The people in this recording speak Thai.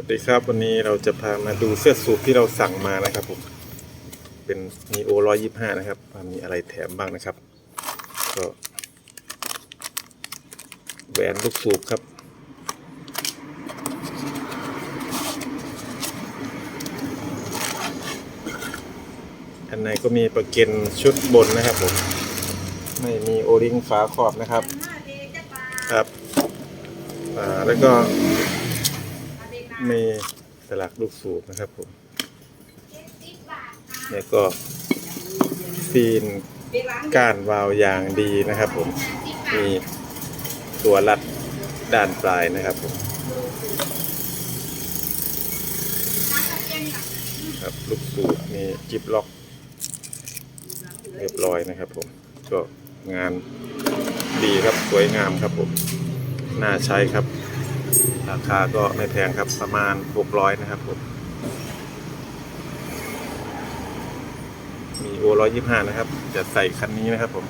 วัสดีครับวันนี้เราจะพามาดูเสื้อสูทที่เราสั่งมานะครับผมเป็นมีโอร้อยยี่ห้านะครับมีอะไรแถมบ้างนะครับ ก็แหวนลูกสูบครับ อันในก็มีประเก็นชุดบนนะครับผมไม่มีโอริงฝาขอบนะครับ ครับอ่าแล้วก็ มีสลักลูกสูบนะครับผม แล้วก็ฟีนก้านวาวยางดีนะครับผม มีตัวรัดด้านปลายนะครับผมครับลูกสูบมีจิบล็อก เรียบร้อยนะครับผม ก็งานดีครับสวยงามครับผม น่าใช้ครับ ราคาก็ไม่แพงครับประมาณ 600 นะครับผม มีโอร้อยยี่ห้านะครับ จะใส่คันนี้นะครับผม